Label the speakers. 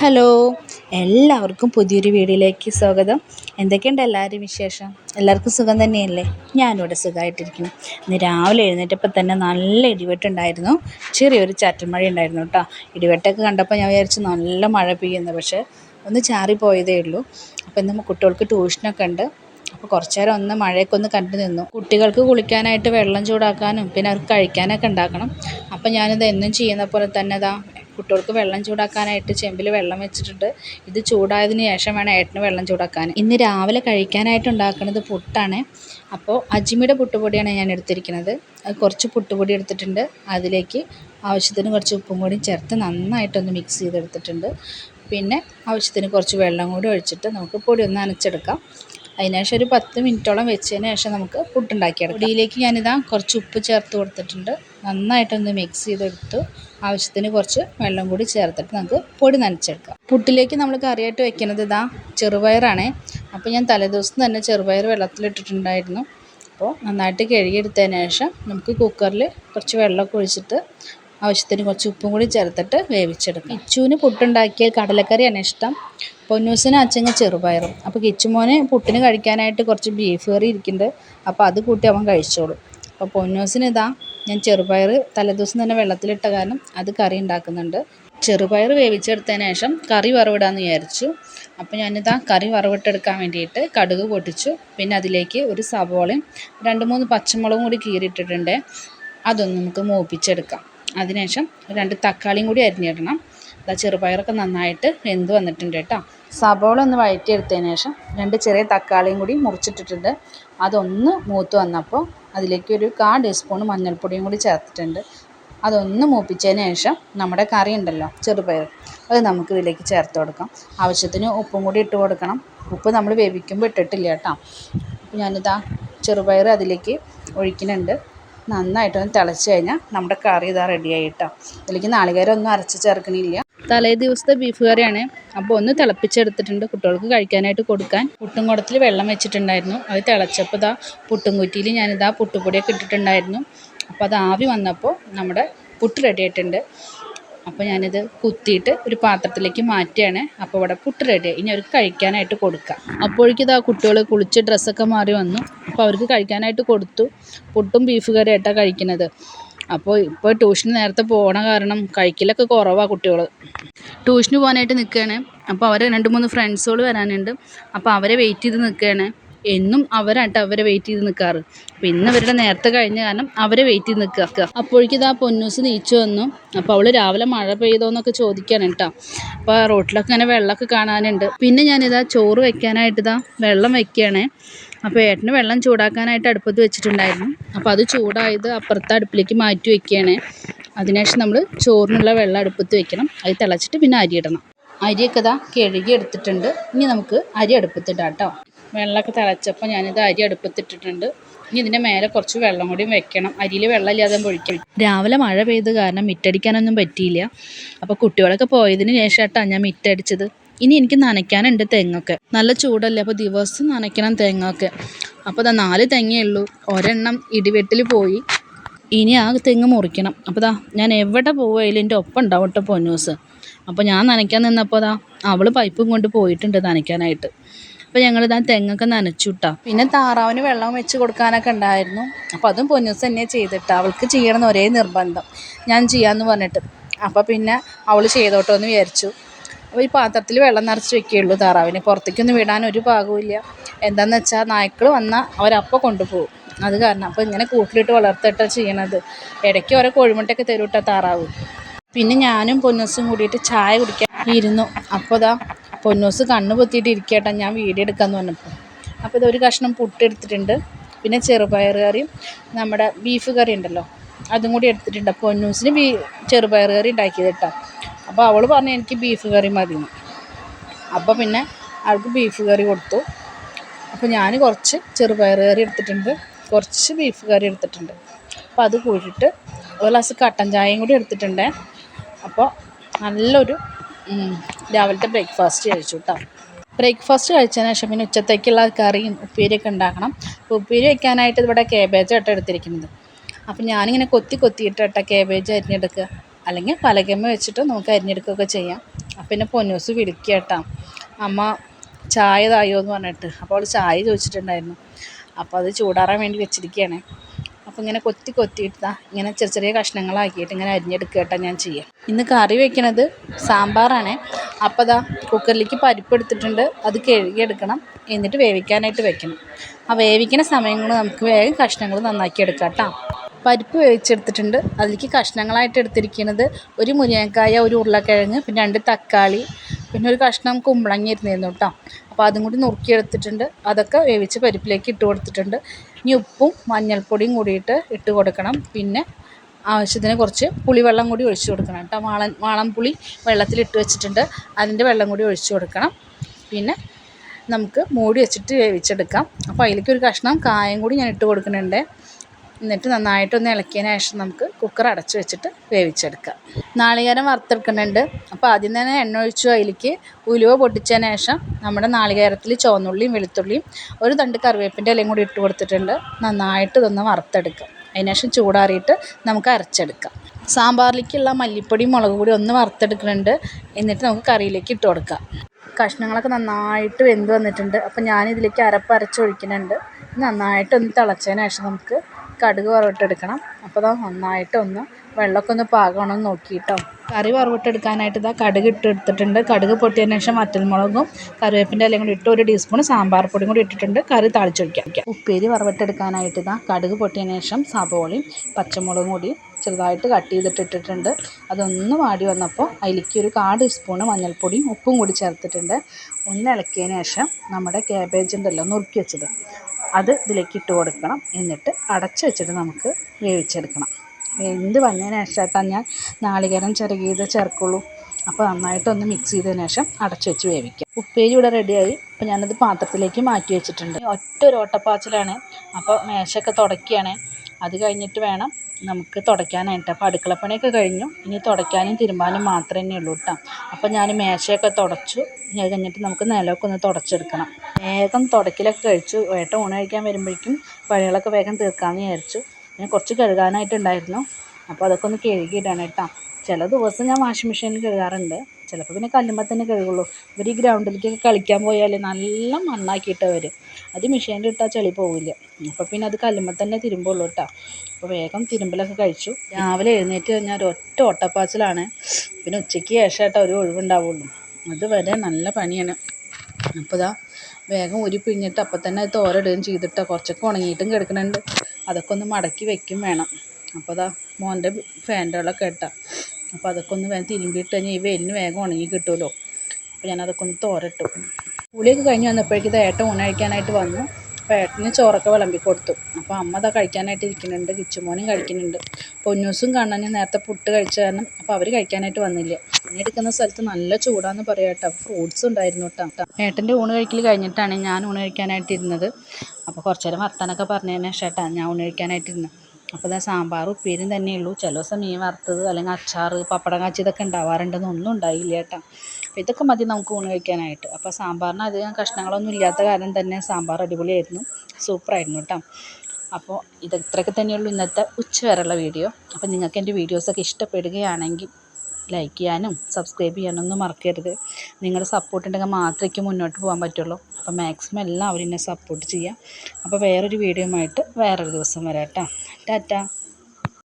Speaker 1: Hello എല്ലാവർക്കും പുതിയൊരു വീഡിയോയിലേക്ക് സ്വാഗതം. എന്തൊക്കെയുണ്ട് എല്ലാവരും വിശേഷം? എല്ലാവർക്കും സുഖം തന്നെയല്ലേ? ഞാനിവിടെ സുഖമായിട്ടിരിക്കുന്നു. ഇന്ന് രാവിലെ എഴുന്നേറ്റപ്പോൾ തന്നെ നല്ല ഇടിവെട്ടുണ്ടായിരുന്നു. ചെറിയൊരു ചാറ്റൽ മഴ ഉണ്ടായിരുന്നു കേട്ടോ. ഇടിവെട്ടൊക്കെ കണ്ടപ്പോൾ ഞാൻ വിചാരിച്ചു നല്ല മഴ പെയ്യുന്നു പക്ഷേ ഒന്ന് ചാറിപ്പോയതേ ഉള്ളൂ. അപ്പോൾ ഇന്ന് കുട്ടികൾക്ക് ട്യൂഷനൊക്കെ ഉണ്ട്. അപ്പോൾ കുറച്ച് നേരം ഒന്ന് മഴയൊക്കെ ഒന്ന് കണ്ടു നിന്നു. കുട്ടികൾക്ക് കുളിക്കാനായിട്ട് വെള്ളം ചൂടാക്കാനും പിന്നെ അവർക്ക് കഴിക്കാനൊക്കെ ഉണ്ടാക്കണം. അപ്പോൾ ഞാനിത് എന്നും ചെയ്യുന്ന പോലെ തന്നെ ഇതാ കുട്ടികൾക്ക് വെള്ളം ചൂടാക്കാനായിട്ട് ചെമ്പിൽ വെള്ളം വെച്ചിട്ടുണ്ട്. ഇത് ചൂടായതിന് ശേഷം വേണം ഏട്ടന് വെള്ളം ചൂടാക്കാൻ. ഇന്ന് രാവിലെ കഴിക്കാനായിട്ട് ഉണ്ടാക്കുന്നത് പുട്ടാണ്. അപ്പോൾ അജ്മിയുടെ പുട്ടുപൊടിയാണ് ഞാൻ എടുത്തിരിക്കുന്നത്. കുറച്ച് പുട്ടുപൊടി എടുത്തിട്ടുണ്ട്. അതിലേക്ക് ആവശ്യത്തിന് കുറച്ച് ഉപ്പും കൂടി ചേർത്ത് നന്നായിട്ടൊന്ന് മിക്സ് ചെയ്തെടുത്തിട്ടുണ്ട്. പിന്നെ ആവശ്യത്തിന് കുറച്ച് വെള്ളം കൂടി ഒഴിച്ചിട്ട് നമുക്ക് പൊടി ഒന്ന് നനച്ചെടുക്കാം അതിനുശേഷം ഒരു പത്ത് മിനിറ്റോളം വെച്ചതിന് ശേഷം നമുക്ക് പുട്ടുണ്ടാക്കിയെടുക്കാം. പൊടിയിലേക്ക് ഞാനിതാ കുറച്ച് ഉപ്പ് ചേർത്ത് കൊടുത്തിട്ടുണ്ട്. നന്നായിട്ടൊന്ന് മിക്സ് ചെയ്തെടുത്തു. ആവശ്യത്തിന് കുറച്ച് വെള്ളം കൂടി ചേർത്തിട്ട് നമുക്ക് പൊടി നനച്ചെടുക്കാം. പുട്ടിലേക്ക് നമ്മൾ കറിയായിട്ട് വെക്കുന്നത് ഇതാ ചെറുപയറാണ്. അപ്പോൾ ഞാൻ തലേദിവസം തന്നെ ചെറുപയർ വെള്ളത്തിലിട്ടിട്ടുണ്ടായിരുന്നു. അപ്പോൾ നന്നായിട്ട് കഴുകിയെടുത്തതിന് ശേഷം നമുക്ക് കുക്കറിൽ കുറച്ച് വെള്ളമൊക്കെ ഒഴിച്ചിട്ട് ആവശ്യത്തിന് കുറച്ച് ഉപ്പും കൂടി ചേർത്തിട്ട് വേവിച്ചെടുക്കാം. ഇച്ചൂന് പുട്ടുണ്ടാക്കിയാൽ കടലക്കറിയാണ് ഇഷ്ടം. പൊന്നൂസിന് അച്ഛങ്ങ ചെറുപയറും. അപ്പോൾ കിച്ചുമോന് പുട്ടിന് കഴിക്കാനായിട്ട് കുറച്ച് ബീഫ് കറി ഇരിക്കുന്നുണ്ട്. അപ്പോൾ അത് കൂട്ടി അവൻ കഴിച്ചോളും. അപ്പോൾ പൊന്നൂസിന് ഇതാ ഞാൻ ചെറുപയർ തലേദിവസം തന്നെ വെള്ളത്തിലിട്ട കാരണം അത് കറി ഉണ്ടാക്കുന്നുണ്ട്. ചെറുപയർ വേവിച്ചെടുത്തതിന് ശേഷം കറി വറവിടാമെന്ന് വിചാരിച്ചു. അപ്പോൾ ഞാനിതാ കറി വറവിട്ടെടുക്കാൻ വേണ്ടിയിട്ട് കടുക് പൊട്ടിച്ചു. പിന്നെ അതിലേക്ക് ഒരു സവോളയും രണ്ട് മൂന്ന് പച്ചമുളകും കൂടി കീറിയിട്ടിട്ടുണ്ട്. അതൊന്ന് നമുക്ക് മൂപ്പിച്ചെടുക്കാം. അതിനുശേഷം രണ്ട് തക്കാളിയും കൂടി അരിഞ്ഞിടണം. ചെറുപയറൊക്കെ നന്നായിട്ട് വെന്ത് വന്നിട്ടുണ്ട് കേട്ടോ. സബോള ഒന്ന് വഴറ്റിയെടുത്തതിന് ശേഷം രണ്ട് ചെറിയ തക്കാളിയും കൂടി മുറിച്ചിട്ടിട്ടുണ്ട്. അതൊന്ന് മൂത്ത് വന്നപ്പോൾ അതിലേക്ക് ഒരു കാ ടീസ്പൂൺ മഞ്ഞൾപ്പൊടിയും കൂടി ചേർത്തിട്ടുണ്ട്. അതൊന്ന് മൂപ്പിച്ചതിന് ശേഷം നമ്മുടെ കറി ഉണ്ടല്ലോ ചെറുപയർ അത് നമുക്ക് ഇതിലേക്ക് ചേർത്ത് കൊടുക്കാം. ആവശ്യത്തിന് ഉപ്പും കൂടി ഇട്ട് കൊടുക്കണം. ഉപ്പ് നമ്മൾ വേവിക്കുമ്പോൾ ഇട്ടിട്ടില്ല കേട്ടോ. അപ്പോൾ ഞാനിതാ ചെറുപയർ അതിലേക്ക് ഒഴിക്കുന്നുണ്ട്. നന്നായിട്ടൊന്ന് തിളച്ച് കഴിഞ്ഞാൽ നമ്മുടെ കറി ഇതാ റെഡിയായി കേട്ടോ. ഇതിലേക്ക് നാളികേരം ഒന്നും അരച്ച് ചേർക്കണില്ല. തലേ ദിവസത്തെ ബീഫ് കറിയാണ്. അപ്പോൾ ഒന്ന് തിളപ്പിച്ചെടുത്തിട്ടുണ്ട് കുട്ടികൾക്ക് കഴിക്കാനായിട്ട് കൊടുക്കാൻ. പുട്ടും കുടത്തിൽ വെള്ളം വെച്ചിട്ടുണ്ടായിരുന്നു. അത് തിളച്ചപ്പോൾ ഇതാ പുട്ടും കുറ്റിയിൽ ഞാനിതാ പുട്ടുപൊടിയൊക്കെ ഇട്ടിട്ടുണ്ടായിരുന്നു. അപ്പോൾ അത് ആവി വന്നപ്പോൾ നമ്മുടെ പുട്ട് റെഡി ആയിട്ടുണ്ട്. അപ്പോൾ ഞാനിത് കുത്തിയിട്ട് ഒരു പാത്രത്തിലേക്ക് മാറ്റുകയാണ്. അപ്പോൾ ഇവിടെ പുട്ട് റെഡി ഇനി അവർക്ക് കഴിക്കാനായിട്ട് കൊടുക്കാം. അപ്പോഴേക്കും ഇതാ കുട്ടികൾ കുളിച്ച് ഡ്രസ്സൊക്കെ മാറി വന്നു. അപ്പോൾ അവർക്ക് കഴിക്കാനായിട്ട് കൊടുത്തു. പുട്ടും ബീഫ് കറിയായിട്ടാണ് കഴിക്കുന്നത്. അപ്പോൾ ഇപ്പോൾ ട്യൂഷന് നേരത്തെ പോകണ കാരണം കഴിക്കലൊക്കെ കുറവാണ് കുട്ടികൾ ട്യൂഷന് പോകാനായിട്ട് നിൽക്കുകയാണ് അപ്പോൾ അവർ രണ്ട് മൂന്ന് ഫ്രണ്ട്സുകൾ വരാനുണ്ട്. അപ്പോൾ അവരെ വെയിറ്റ് ചെയ്ത് നിൽക്കുകയാണ് എന്നും അവരാട്ടോ അവരെ വെയിറ്റ് ചെയ്ത് നിൽക്കാറ് അപ്പോൾ ഇന്ന് അവരുടെ നേരത്തെ കഴിഞ്ഞ കാരണം അവരെ വെയിറ്റ് ചെയ്ത് നിൽക്കുക അപ്പോഴേക്കും ഇതാ പൊന്നൂസ് നീച്ചു വന്നു. അപ്പോൾ അവൾ രാവിലെ മഴ പെയ്തോന്നൊക്കെ ചോദിക്കുകയാണ് കേട്ടോ. അപ്പോൾ റോട്ടിലൊക്കെ ഇങ്ങനെ വെള്ളമൊക്കെ കാണാനുണ്ട്. പിന്നെ ഞാനിതാ ചോറ് വെക്കാനായിട്ട് ഇതാ വെള്ളം വെക്കുകയാണ് അപ്പോൾ ഏട്ടന് വെള്ളം ചൂടാക്കാനായിട്ട് അടുപ്പത്ത് വെച്ചിട്ടുണ്ടായിരുന്നു. അപ്പോൾ അത് ചൂടായത് അപ്പുറത്തെ അടുപ്പിലേക്ക് മാറ്റി വെക്കുകയാണ് അതിനുശേഷം നമ്മൾ ചോറിനുള്ള വെള്ളം അടുപ്പത്ത് വെക്കണം. അത് തിളച്ചിട്ട് പിന്നെ അരി ഇടണം. അരിയൊക്കെ ഇതാ കഴുകി എടുത്തിട്ടുണ്ട്. ഇനി നമുക്ക് അരി അടുപ്പത്തിടാം കേട്ടോ. വെള്ളമൊക്കെ തിളച്ചപ്പോൾ ഞാനിത് അരി അടുപ്പത്തിട്ടിട്ടുണ്ട്. ഇനി ഇതിന്റെ മേലെ കുറച്ച് വെള്ളം കൂടി വെക്കണം. അരിയിൽ വെള്ളമില്ലാതെ പൊഴിക്കണം രാവിലെ മഴ പെയ്ത് കാരണം മിറ്റടിക്കാനൊന്നും പറ്റിയില്ല. അപ്പോൾ കുട്ടികളൊക്കെ പോയതിന് ശേഷമായിട്ടാണ് ഞാൻ മിറ്റടിച്ചത്. ഇനി എനിക്ക് നനയ്ക്കാനുണ്ട് തെങ്ങൊക്കെ നല്ല ചൂടല്ലേ അപ്പോൾ ദിവസം നനയ്ക്കണം തെങ്ങൊക്കെ അപ്പോൾ ഇതാ നാല് തെങ്ങേ ഉള്ളൂ. ഒരെണ്ണം ഇടിവെട്ടിൽ പോയി. ഇനി ആ തെങ്ങ് മുറിക്കണം. അപ്പോൾ ദാ ഞാൻ എവിടെ പോവുകയില്ല എന്റെ ഒപ്പം ഉണ്ടാവും കേട്ടോ പൊന്നൂസ്. അപ്പോൾ ഞാൻ നനയ്ക്കാൻ നിന്നപ്പോൾ ദാ അവൾ പൈപ്പും കൊണ്ട് പോയിട്ടുണ്ട് നനയ്ക്കാനായിട്ട്. അപ്പോൾ ഞങ്ങൾ ഇതാ തെങ്ങൊക്കെ നനച്ചു കിട്ടാം പിന്നെ താറാവിന് വെള്ളം വെച്ച് കൊടുക്കാനൊക്കെ ഉണ്ടായിരുന്നു. അപ്പോൾ അതും പൊന്നൂസ് തന്നെ ചെയ്തിട്ട്. അവൾക്ക് ചെയ്യണം ഒരേ നിർബന്ധം. ഞാൻ ചെയ്യാമെന്ന് പറഞ്ഞിട്ട്. അപ്പോൾ പിന്നെ അവൾ ചെയ്തോട്ടോ എന്ന് വിചാരിച്ചു. അപ്പോൾ ഈ പാത്രത്തിൽ വെള്ളം നിറച്ച് വെക്കുകയുള്ളൂ താറാവിന്. പുറത്തേക്കൊന്നും വിടാൻ ഒരു ഭാഗവുമില്ല എന്താണെന്ന് വെച്ചാൽ നായ്ക്കൾ വന്നാൽ അവരപ്പോൾ കൊണ്ടുപോകും. അത് കാരണം അപ്പോൾ ഇങ്ങനെ കൂട്ടിലിട്ട് വളർത്തിട്ടാണ് ചെയ്യണത്. ഇടയ്ക്ക് ഓരോ കോഴിമുട്ടൊക്കെ തരൂട്ടാ താറാവ്. പിന്നെ ഞാനും പൊന്നൂസും കൂടിയിട്ട് ചായ കുടിക്കാൻ ഇരുന്നു. അപ്പോൾ ഇതാ പൊന്നൂസ് കണ്ണ് പൊത്തിയിട്ട് ഇരിക്കട്ടെ ഞാൻ വീഡിയോ എടുക്കാമെന്ന് പറഞ്ഞപ്പോൾ അപ്പോൾ ഇതൊരു കഷ്ണം പുട്ടെടുത്തിട്ടുണ്ട് പിന്നെ ചെറുപയർ കറിയും നമ്മുടെ ബീഫ് കറി ഉണ്ടല്ലോ അതും കൂടി എടുത്തിട്ടുണ്ട്. പൊന്നൂസിന് ബീ ചെറുപയർ കറി ഉണ്ടാക്കിയത് കേട്ടോ. അപ്പോൾ അവൾ പറഞ്ഞു എനിക്ക് ബീഫ് കറി മതി അപ്പോൾ പിന്നെ അവൾക്ക് ബീഫ് കറി കൊടുത്തു. അപ്പോൾ ഞാൻ കുറച്ച് ചെറുപയർ കറി എടുത്തിട്ടുണ്ട്. കുറച്ച് ബീഫ് കറി എടുത്തിട്ടുണ്ട്. അപ്പോൾ അത് കൂട്ടിയിട്ട് ഒരു ഗ്ലാസ് കട്ടൻ ചായയും കൂടി എടുത്തിട്ടുണ്ട്. അപ്പോൾ നല്ലൊരു രാവിലത്തെ ബ്രേക്ക്ഫാസ്റ്റ് കഴിച്ചു കേട്ടോ ബ്രേക്ക്ഫാസ്റ്റ് കഴിച്ചതിന് ശേഷം പിന്നെ ഉച്ചത്തേക്കുള്ള കറിയും ഉപ്പേരിയൊക്കെ ഉണ്ടാക്കണം. അപ്പോൾ ഉപ്പേരി വയ്ക്കാനായിട്ട് ഇവിടെ കേബേജ് ആട്ടോ എടുത്തിരിക്കുന്നത്. അപ്പം ഞാനിങ്ങനെ കൊത്തി കൊത്തിയിട്ട് ഇട്ട കേബേജ് അരിഞ്ഞെടുക്കുക. അല്ലെങ്കിൽ പലകമ്മ വെച്ചിട്ട് നമുക്ക് അരിഞ്ഞെടുക്കുകയൊക്കെ ചെയ്യാം. അപ്പം പിന്നെ പൊന്നൂസ് വിളിക്കുക കേട്ടോ അമ്മ ചായ തായോ എന്ന് പറഞ്ഞിട്ട്. അപ്പോൾ അവൾ ചായ ചോദിച്ചിട്ടുണ്ടായിരുന്നു. അപ്പോൾ അത് ചൂടാറാൻ വേണ്ടി വെച്ചിരിക്കുകയാണ്. അപ്പോൾ ഇങ്ങനെ കൊത്തി കൊത്തിയിട്ട് ഇങ്ങനെ ചെറിയ ചെറിയ കഷ്ണങ്ങളാക്കിയിട്ട് ഇങ്ങനെ അരിഞ്ഞെടുക്കുക കേട്ടോ ഞാൻ ചെയ്യാം. ഇന്ന് കറി വെക്കണത് സാമ്പാറാണ്. അപ്പോൾ ദാ കുക്കറിലേക്ക് പരിപ്പ് എടുത്തിട്ടുണ്ട്. അത് കഴുകിയെടുക്കണം. എന്നിട്ട് വേവിക്കാനായിട്ട് വെക്കണം. ആ വേവിക്കുന്ന സമയം കൊണ്ട് നമുക്ക് വേഗം കഷ്ണങ്ങൾ നന്നാക്കി എടുക്കാം കേട്ടോ. പരിപ്പ് വേവിച്ചെടുത്തിട്ടുണ്ട്. അതിലേക്ക് കഷ്ണങ്ങളായിട്ട് എടുത്തിരിക്കുന്നത് ഒരു മുരിങ്ങക്കായ ഒരു ഉരുളക്കിഴങ്ങ് പിന്നെ രണ്ട് തക്കാളി പിന്നെ ഒരു കഷ്ണം കുമ്പളങ്ങ ഇരുന്നിരുന്നു കേട്ടോ അപ്പോൾ അതും കൂടി നുറുക്കിയെടുത്തിട്ടുണ്ട്. അതൊക്കെ വേവിച്ച് പരിപ്പിലേക്ക് ഇട്ട് കൊടുത്തിട്ടുണ്ട്. ഇനി ഉപ്പും മഞ്ഞൾപ്പൊടിയും കൂടിയിട്ട് ഇട്ട് കൊടുക്കണം. പിന്നെ ആവശ്യത്തിന് കുറച്ച് പുളിവെള്ളം കൂടി ഒഴിച്ച് കൊടുക്കണം കേട്ടോ വാളൻ വാളൻപുളി വെള്ളത്തിലിട്ട് വെച്ചിട്ടുണ്ട്. അതിന്റെ വെള്ളം കൂടി ഒഴിച്ച് കൊടുക്കണം. പിന്നെ നമുക്ക് മൂടി വെച്ചിട്ട് വേവിച്ചെടുക്കാം. അപ്പോൾ അതിലേക്ക് ഒരു കഷ്ണം കായം കൂടി ഞാൻ ഇട്ട് കൊടുക്കുന്നുണ്ട്. എന്നിട്ട് നന്നായിട്ടൊന്ന് ഇളക്കിയതിന് ശേഷം നമുക്ക് കുക്കർ അടച്ച് വെച്ചിട്ട് വേവിച്ചെടുക്കാം. നാളികേരം വറുത്തെടുക്കുന്നുണ്ട്. അപ്പോൾ ആദ്യം തന്നെ എണ്ണ ഒഴിച്ചു അതിലേക്ക് ഉലുവ പൊട്ടിച്ചതിന് ശേഷം നമ്മുടെ നാളികേരത്തിൽ ചുവന്നുള്ളിയും വെളുത്തുള്ളിയും ഒരു തണ്ട് കറിവേപ്പിന്റെ ഇലയും കൂടി ഇട്ട് കൊടുത്തിട്ടുണ്ട്. നന്നായിട്ട് ഇതൊന്ന് വറുത്തെടുക്കാം. അതിന് ശേഷം ചൂടാറിയിട്ട് നമുക്ക് അരച്ചെടുക്കാം. സാമ്പാറിലേക്കുള്ള മല്ലിപ്പൊടി മുളക് പൊടി ഒന്ന് വറുത്തെടുക്കുന്നുണ്ട്. എന്നിട്ട് നമുക്ക് കറിയിലേക്ക് ഇട്ട് കൊടുക്കാം. കഷ്ണങ്ങളൊക്കെ നന്നായിട്ട് വെന്ത് വന്നിട്ടുണ്ട്. അപ്പം ഞാനിതിലേക്ക് അരപ്പ് അരച്ചൊഴിക്കുന്നുണ്ട് നന്നായിട്ടൊന്ന് തിളച്ചതിന് ശേഷം നമുക്ക് കടുക് വറവിട്ടെടുക്കണം അപ്പോൾ ഇതാ നന്നായിട്ടൊന്ന് വെള്ളമൊക്കെ ഒന്ന് പാകണമെന്ന് നോക്കിയിട്ടോ. കറി വറവിട്ടെടുക്കാനായിട്ട് ഇതാ കടുക് ഇട്ട് എടുത്തിട്ടുണ്ട്. കടുക് പൊട്ടിയതിന് ശേഷം വറ്റൽമുളകും കറിവേപ്പിന്റെ ഇലയും കൂടി ഇട്ട് ഒരു ടീസ്പൂൺ സാമ്പാർ പൊടിയും കൂടി ഇട്ടിട്ടുണ്ട്. കറി താളിച്ചൊഴിക്കാം ഉപ്പേരി വറവിട്ടെടുക്കാനായിട്ട് ഇതാ കടുക് പൊട്ടിയതിന് ശേഷം സവോളയും പച്ചമുളകും കൂടി ചെറുതായിട്ട് കട്ട് ചെയ്തിട്ട് ഇട്ടിട്ടുണ്ട്. അതൊന്ന് വാടി വന്നപ്പോൾ അതിലേക്ക് ഒരു കാ ടീസ്പൂൺ മഞ്ഞൾപ്പൊടിയും ഉപ്പും കൂടി ചേർത്തിട്ടുണ്ട്. ഒന്ന് ഇളക്കിയതിന് ശേഷം നമ്മുടെ ക്യാബേജ് ഉണ്ടല്ലോ നുറുക്കി വെച്ചത്. അത് ഇതിലേക്ക് ഇട്ട് കൊടുക്കണം. എന്നിട്ട് അടച്ച് വെച്ചിട്ട് നമുക്ക് വേവിച്ചെടുക്കണം. വെന്ത് വന്നതിന് ശേഷം ഞാൻ നാളികേരം ചിരകിയത് ചേർക്കുള്ളൂ. അപ്പോൾ നന്നായിട്ടൊന്ന് മിക്സ് ചെയ്തതിന് ശേഷം അടച്ചു വെച്ച് വേവിക്കാം. ഉപ്പേരി ഇവിടെ റെഡിയായി. അപ്പോൾ ഞാനത് പാത്രത്തിലേക്ക് മാറ്റി വെച്ചിട്ടുണ്ട്. ഒറ്റ ഒരു ഓട്ടപ്പാച്ചിലാണ്. അപ്പോൾ മേശയൊക്കെ തുടയ്ക്കുകയാണ്. അത് കഴിഞ്ഞിട്ട് വേണം നമുക്ക് തുടയ്ക്കാനായിട്ട്. അപ്പോൾ അടുക്കളപ്പണിയൊക്കെ കഴിഞ്ഞു. ഇനി തുടയ്ക്കാനും തിരുമ്പാനും മാത്രമേ ഉള്ളൂ കേട്ടോ അപ്പോൾ ഞാൻ മേശയൊക്കെ തുടച്ചു. അത് കഴിഞ്ഞിട്ട് നമുക്ക് നിലമൊക്കെ ഒന്ന് തുടച്ചെടുക്കണം. വേഗം തുടയ്ക്കലൊക്കെ കഴിച്ചു. വേട്ട ഊണ് കഴിക്കാൻ വരുമ്പോഴേക്കും പണികളൊക്കെ വേഗം തീർക്കാമെന്ന് വിചാരിച്ചു. പിന്നെ കുറച്ച് കഴുകാനായിട്ടുണ്ടായിരുന്നു. അപ്പോൾ അതൊക്കെ ഒന്ന് കഴുകിയിടാണ് കേട്ടോ ചില ദിവസം ഞാൻ വാഷിംഗ് മെഷീനിൽ കഴുകാറുണ്ട്. ചിലപ്പോൾ പിന്നെ കല്ലുമ്പോൾ തന്നെ കഴുകുള്ളൂ. ഇവർ ഈ ഗ്രൗണ്ടിലേക്കൊക്കെ കളിക്കാൻ പോയാൽ നല്ല മണ്ണാക്കിയിട്ട് വരും. അത് മെഷീനിൽ ഇട്ടാൽ ചെളി പോവില്ല. അപ്പോൾ പിന്നെ അത് കല്ലുമ്പോൾ തന്നെ തിരുമ്പുള്ളൂ കേട്ടോ അപ്പോൾ വേഗം തിരുമ്പലൊക്കെ കഴിച്ചു. രാവിലെ എഴുന്നേറ്റ് കഴിഞ്ഞാൽ ഒരൊറ്റ ഓട്ടപ്പാച്ചിലാണ്. പിന്നെ ഉച്ചയ്ക്ക് ശേഷം കേട്ടോ ഒരു ഒഴിവുണ്ടാവുള്ളൂ. അതുവരെ നല്ല പണിയാണ്. അപ്പോൾ ഇതാ വേഗം ഒരു പിഴിഞ്ഞിട്ട് അപ്പം തന്നെ അത് തോരയിടുകയും ചെയ്തിട്ട്. കുറച്ചൊക്കെ ഉണങ്ങിയിട്ടും കിടക്കുന്നുണ്ട് അതൊക്കെ ഒന്ന് മടക്കി വെക്കും വേണം. അപ്പോൾ ഇതാ മോന്റെ ഫാന്റെ വെള്ളമൊക്കെ ഇട്ടാൽ അപ്പോൾ അതൊക്കെ ഒന്ന് വേഗം തിരുമ്പിയിട്ട് കഴിഞ്ഞാൽ ഈ വെയിലിന് വേഗം ഉണങ്ങി കിട്ടുമല്ലോ. അപ്പോൾ ഞാൻ ഞാനതൊക്കെ ഒന്ന് തോരട്ടു. പുളിയൊക്കെ കഴിഞ്ഞ് വന്നപ്പോഴേക്കും ഇത് ഏട്ടൻ ഊണ് കഴിക്കാനായിട്ട് വന്നു. അപ്പോൾ ഏട്ടന് ചോറൊക്കെ വിളമ്പി കൊടുത്തു. അപ്പോൾ അമ്മ അതാ കഴിക്കാനായിട്ട് ഇരിക്കുന്നുണ്ട്. കിച്ചുമോനും കഴിക്കുന്നുണ്ട്. പൊന്നൂസും കണ്ണനും നേരത്തെ പുട്ട് കഴിച്ച കാരണം അപ്പോൾ അവർ കഴിക്കാനായിട്ട് വന്നില്ല. പിന്നെ എടുക്കുന്ന സ്ഥലത്ത് നല്ല ചൂടാന്ന് പറയാം കേട്ടോ. ഫ്രൂട്ട്സ് ഉണ്ടായിരുന്നു കേട്ടോ. ഏട്ടന്റെ ഊണ് കഴിക്കൽ കഴിഞ്ഞിട്ടാണ് ഞാൻ ഊണ് കഴിക്കാനായിട്ട് ഇരുന്നത്. അപ്പോൾ കുറച്ച് നേരം വർത്താനൊക്കെ പറഞ്ഞതിന് ശേഷം ഞാൻ ഊണ് കഴിക്കാനായിട്ടിരുന്നത് അപ്പോൾ ഇതാ സാമ്പാർ ഉപ്പേരിയും തന്നെയുള്ളൂ. ചില ദിവസം മീൻ വറുത്തത് അല്ലെങ്കിൽ അച്ചാർ പപ്പടം കാച്ചിയതൊക്കെ ഉണ്ടാവാറുണ്ടെന്ന് ഒന്നും ഉണ്ടായില്ല കേട്ടോ. അപ്പോൾ ഇതൊക്കെ മതി നമുക്ക് ഊണ് കഴിക്കാനായിട്ട്. അപ്പോൾ സാമ്പാറിന് അധികം കഷ്ണങ്ങളൊന്നും ഇല്ലാത്ത കാരണം തന്നെ സാമ്പാർ അടിപൊളിയായിരുന്നു. സൂപ്പറായിരുന്നു കേട്ടോ. അപ്പോൾ ഇത് ഇത്രയൊക്കെ തന്നെയുള്ളൂ ഇന്നത്തെ ഉച്ച വരെയുള്ള വീഡിയോ. അപ്പോൾ നിങ്ങൾക്ക് എന്റെ വീഡിയോസൊക്കെ ഇഷ്ടപ്പെടുകയാണെങ്കിൽ ലൈക്ക് ചെയ്യാനും സബ്സ്ക്രൈബ് ചെയ്യാനൊന്നും മറക്കരുത്. നിങ്ങളുടെ സപ്പോർട്ട് ഉണ്ടെങ്കിൽ മാത്രമേ മുന്നോട്ട് പോകാൻ പറ്റുള്ളൂ. അപ്പോൾ മാക്സിമം എല്ലാവരും എന്നെ സപ്പോർട്ട് ചെയ്യുക. അപ്പോൾ വേറൊരു വീഡിയോ ആയിട്ട് വേറൊരു ദിവസം വരാം കേട്ടോ. 哒哒。